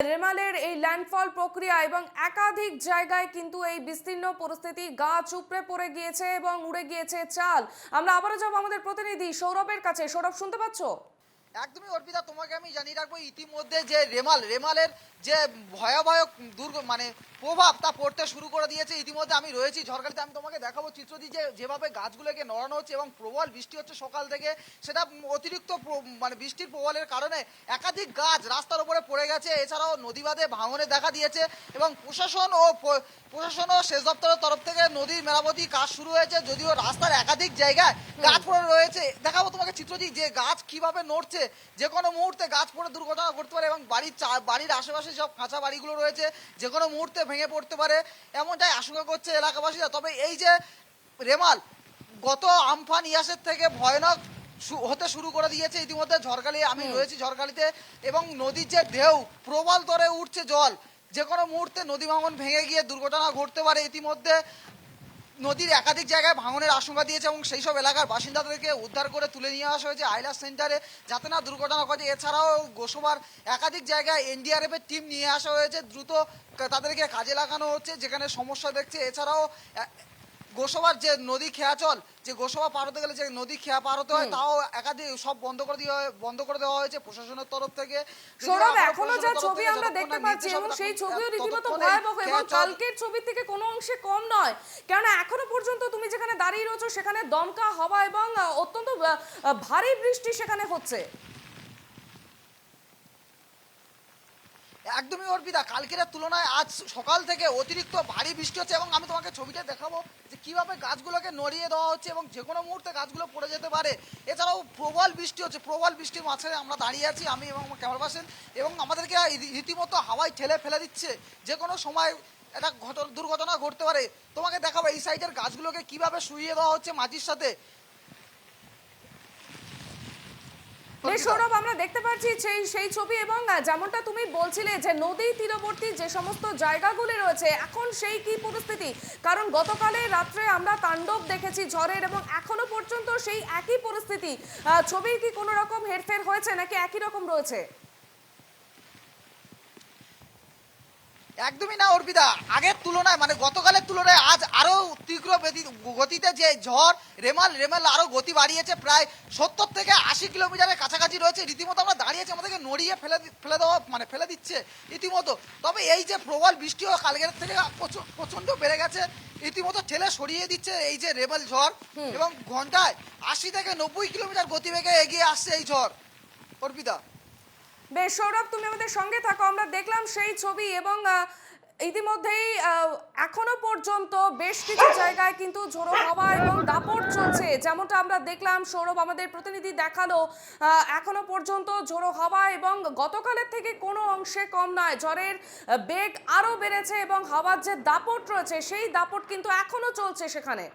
রেমালের এই ল্যান্ডফল প্রক্রিয়া এবং একাধিক জায়গায় কিন্তু এই বিস্তীর্ণ পরিস্থিতি গাছ উপড়ে পড়ে গিয়েছে এবং উড়ে গিয়েছে চাল। আমরা আবারও যাব আমাদের প্রতিনিধি সৌরভের কাছে। সৌরভ, শুনতে পাচ্ছ? একদমই অর্পিতা, তোমাকে আমি জানিয়ে রাখব, ইতিমধ্যে যে রেমাল, রেমালের যে ভয়াবহ দুর্গ মানে প্রভাব তা পড়তে শুরু করে দিয়েছে। ইতিমধ্যে আমি রয়েছি ঝড়খালিতে, আমি তোমাকে দেখাবো চিত্রটি যে যেভাবে গাছগুলোকে নড়ানো হচ্ছে এবং প্রবল বৃষ্টি হচ্ছে সকাল থেকে। সেটা অতিরিক্ত মানে বৃষ্টির প্রবলের কারণে একাধিক গাছ রাস্তার উপরে পড়ে গেছে। এছাড়াও নদীবাদে ভাঙনে দেখা দিয়েছে এবং প্রশাসন ও প্রশাসন ও সেচ দপ্তরের তরফ থেকে নদীর মেরামতি কাজ শুরু হয়েছে, যদিও রাস্তার একাধিক জায়গায় গাছ পড়ে রয়েছে। দেখাবো তোমাকে চিত্রটি যে গাছ কীভাবে নড়ছে। যে কোনো মুহূর্তে গাছ পড়ে দুর্ঘটনা ঘটতে পারে এবং বাড়ির চা- বাড়ির আশেপাশে সব কাঁচা বাড়িগুলো রয়েছে যে কোনো মুহূর্তে ভেঙে পড়তে পারে এমনটাই আশঙ্কা করছে এলাকাবাসীরা। তবে এই যে রেমাল গত আমফান ইয়াসের থেকে ভয়ানক হতে শুরু করে দিয়েছে ইতিমধ্যে ঝড়খালি আমি রয়েছি ঝড়খালিতে এবং নদীর যে ঢেউ প্রবল তরে উঠছে জল যে কোনো মুহূর্তে নদী ভাঙন ভেঙে গিয়ে দুর্ঘটনা ঘটতে পারে ইতিমধ্যে। নদীর একাধিক জায়গায় ভাঙনের আশঙ্কা দিয়েছে এবং সেই সব এলাকার বাসিন্দাদেরকে উদ্ধার করে তুলে নিয়ে আসা হয়েছে আইলাস সেন্টারে, যাতে না দুর্ঘটনা ঘটে। এছাড়াও গোসবার একাধিক জায়গায় এনডিআরএফের টিম নিয়ে আসা হয়েছে। দ্রুত তাদেরকে কাজে লাগানো হচ্ছে, যেখানে সমস্যা দেখছে। এছাড়াও গোসবার যে নদী খেয়াচল যে গোসবা পার হতে গেলে যে নদী খেয়া পার হতে হয় তাও একাধিক সব বন্ধ করে দেওয়া বন্ধ করে দেওয়া হয়েছে প্রশাসনের তরফ থেকে। সৌরভ এখনও যা ছবি আমরা দেখতে পাচ্ছি এবং সেই ছবিও রীতিমতো ভয়াবহ এবং কালকের ছবির থেকে কোনো অংশে কম নয়। কেননা এখনও পর্যন্ত তুমি যেখানে দাঁড়িয়ে রয়েছো সেখানে দমকা হওয়া এবং অত্যন্ত ভারী বৃষ্টি সেখানে হচ্ছে। একদমই অর্পিতা, কালকের তুলনায় আজ সকাল থেকে অতিরিক্ত ভারী বৃষ্টি হচ্ছে এবং আমি তোমাকে ছবিটা দেখাবো যে কীভাবে গাছগুলোকে নড়িয়ে দেওয়া হচ্ছে এবং যে কোনো মুহূর্তে গাছগুলো পড়ে যেতে পারে। এছাড়াও প্রবল বৃষ্টি হচ্ছে, প্রবল বৃষ্টির মাঝখানে আমরা দাঁড়িয়ে আছি, আমি এবং আমার ক্যামেরা পার্সন এবং আমাদেরকে রীতিমতো হাওয়ায় ঠেলে ফেলে দিচ্ছে। যে কোনো সময় একটা ঘটনা, দুর্ঘটনা ঘটতে পারে। তোমাকে দেখাবো এই সাইডের গাছগুলোকে কীভাবে শুইয়ে দেওয়া হচ্ছে মাটির সাথে। বেশ সৌরভ আমরা দেখতে পাচ্ছি সেই সেই ছবি এবং যেমনটা তুমি বলছিলে যে নদী তীরবর্তী যে সমস্ত জায়গাগুলি রয়েছে এখন সেই কি পরিস্থিতি? কারণ গতকালে রাত্রে আমরা তাণ্ডব দেখেছি ঝড়ের এবং এখনও পর্যন্ত সেই একই পরিস্থিতি। ছবির কি কোনো রকম হেরফের হয়েছে নাকি একই রকম রয়েছে? একদমই না অর্পিতা। আগের তুলনায় মানে গতকালের তুলনায় আজ আরও তীব্র বেদি- গতিতে যে ঝড় রেমাল রেমাল আরও গতি বাড়িয়েছে প্রায় সত্তর থেকে আশি কিলোমিটারের কাছাকাছি রয়েছে। রীতিমতো আমরা দাঁড়িয়েছি আমাদেরকে নড়িয়ে ফেলে ফেলে দেওয়া মানে ফেলে দিচ্ছে রীতিমতো। তবে এই যে প্রবল বৃষ্টিও কালকের থেকে প্রচ- প্রচণ্ড বেড়ে গেছে রীতিমতো ঠেলে সরিয়ে দিচ্ছে এই যে রেমাল ঝড়। এবং ঘন্টায় আশি থেকে নব্বই কিলোমিটার গতিবেগে এগিয়ে আসছে এই ঝড়। অর্পিতা। বেশ সৌরভ তুমি আমাদের সঙ্গে থাকো আমরা দেখলাম সেই ছবি এবং ইতিমধ্যেই এখনও পর্যন্ত বেশ কিছু জায়গায় কিন্তু ঝোড়ো হাওয়া এবং দাপট চলছে। যেমনটা আমরা দেখলাম, সৌরভ আমাদের প্রতিনিধি দেখাল এখনও পর্যন্ত ঝোড়ো হাওয়া এবং গতকালের থেকে কোনো অংশে কম নয়। ঝড়ের বেগ আরও বেড়েছে এবং হাওয়ার যে দাপট রয়েছে, সেই দাপট কিন্তু এখনও চলছে সেখানে।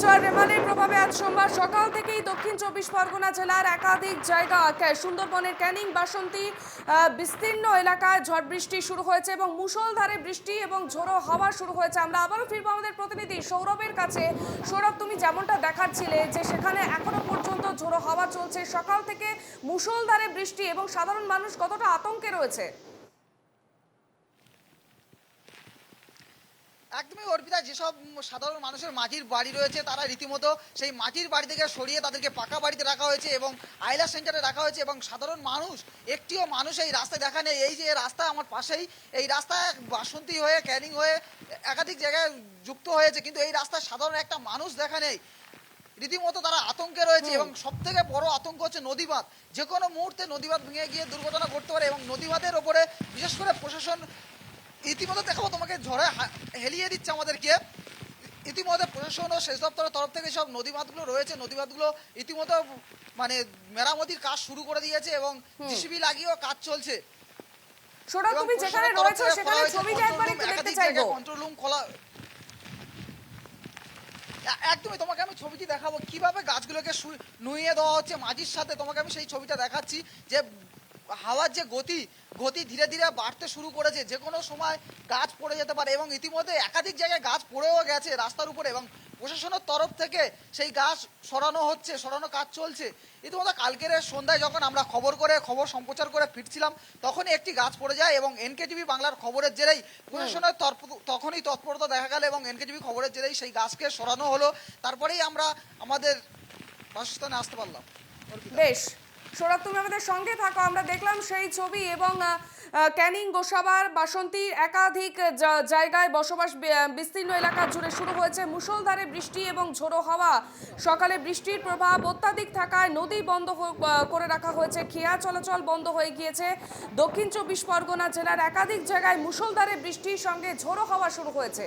ঘূর্ণিঝড় রেমালের প্রভাবে আজ সোমবার সকাল থেকেই দক্ষিণ চব্বিশ পরগনা জেলার একাধিক জায়গা সুন্দরবনের ক্যানিং, বাসন্তী বিস্তীর্ণ এলাকায় ঝড় বৃষ্টি শুরু হয়েছে এবং মুষলধারে বৃষ্টি এবং ঝোড়ো হাওয়া শুরু হয়েছে। আমরা আবারও ফিরবো আমাদের প্রতিনিধি সৌরভের কাছে। সৌরভ, তুমি যেমনটা দেখাচ্ছিলে যে সেখানে এখনও পর্যন্ত ঝোড়ো হাওয়া চলছে, সকাল থেকে মুষলধারে বৃষ্টি এবং সাধারণ মানুষ কতটা আতঙ্কে রয়েছে? একদমই অর্পিতা যেসব সাধারণ মানুষের মাটির বাড়ি রয়েছে তারা রীতিমতো সেই মাটির বাড়ি থেকে সরিয়ে তাদেরকে পাকা বাড়িতে রাখা হয়েছে এবং আইলা সেন্টারে রাখা হয়েছে এবং সাধারণ মানুষ একটিও মানুষ এই রাস্তায় দেখা নেই। এই যে রাস্তা আমার পাশেই এই রাস্তা বাসন্তী হয়ে ক্যানিং হয়ে একাধিক জায়গায় যুক্ত হয়েছে কিন্তু এই রাস্তায় সাধারণ একটা মানুষ দেখা নেই। রীতিমতো তারা আতঙ্কে রয়েছে এবং সব থেকে বড় আতঙ্ক হচ্ছে নদীবাঁধ। যে কোনো মুহূর্তে নদীবাঁধ ভেঙে গিয়ে দুর্ঘটনা ঘটতে পারে এবং নদীবাঁধের ওপরে বিশেষ করে প্রশাসন ইতিমধ্যে দেখাবো তোমাকে ঝড়ে হেলিয়ে দিচ্ছে আমাদেরকে। ইতিমধ্যে প্রশাসন ও সেচ দপ্তরের তরফ থেকে সব নদী বাঁধগুলো রয়েছে। নদী বাঁধগুলো ইতিমধ্যে মানে মেরামতির কাজ শুরু করে দিয়েছে এবং জিসিবি লাগিয়েও কাজ চলছে। সোনা তুমি যেখানে রয়েছো সেখানে ছবিটা একবার একটু দেখতে চাইব। কন্ট্রোল রুম খোলা একদমই তোমাকে আমি ছবিটি দেখাবো। কীভাবে গাছগুলোকে নুইয়ে দেওয়া হচ্ছে মাঝির সাথে তোমাকে আমি সেই ছবিটা দেখাচ্ছি যে হাওয়ার যে গতি গতি ধীরে ধীরে বাড়তে শুরু করেছে। যে কোনো সময় গাছ পড়ে যেতে পারে এবং ইতিমধ্যে একাধিক জায়গায় গাছ পড়েও গেছে রাস্তার উপরে এবং প্রশাসনের তরফ থেকে সেই গাছ সরানো হচ্ছে, সরানো কাজ চলছে। ইতিমধ্যে কালকের সন্ধ্যায় যখন আমরা খবর করে, খবর সম্প্রচার করে ফিরছিলাম, তখনই একটি গাছ পড়ে যায় এবং এনকেটিভি বাংলার খবরের জেরেই প্রশাসনের তখনই তৎপরতা দেখা গেল এবং এনকেটিভি খবরের জেরেই সেই গাছকে সরানো হলো। তারপরেই আমরা আমাদের বাসস্থানে আসতে পারলাম। বেশ। সৌরভ, তুমি আমাদের সঙ্গে থাকো। আমরা দেখলাম সেই ছবি এবং ক্যানিং গোসাবার বাসন্তীর একাধিক জায়গায় বসবাস বিস্তীর্ণ এলাকা জুড়ে শুরু হয়েছে মুষলধারে বৃষ্টি এবং ঝোড়ো হাওয়া। সকালে বৃষ্টির প্রভাব অত্যাধিক থাকায় নদী বন্ধ করে রাখা হয়েছে। খেয়া চলাচল বন্ধ হয়ে গিয়েছে। দক্ষিণ চব্বিশ পরগনা জেলার একাধিক জায়গায় মুষলধারে বৃষ্টির সঙ্গে ঝোড়ো হাওয়া শুরু হয়েছে।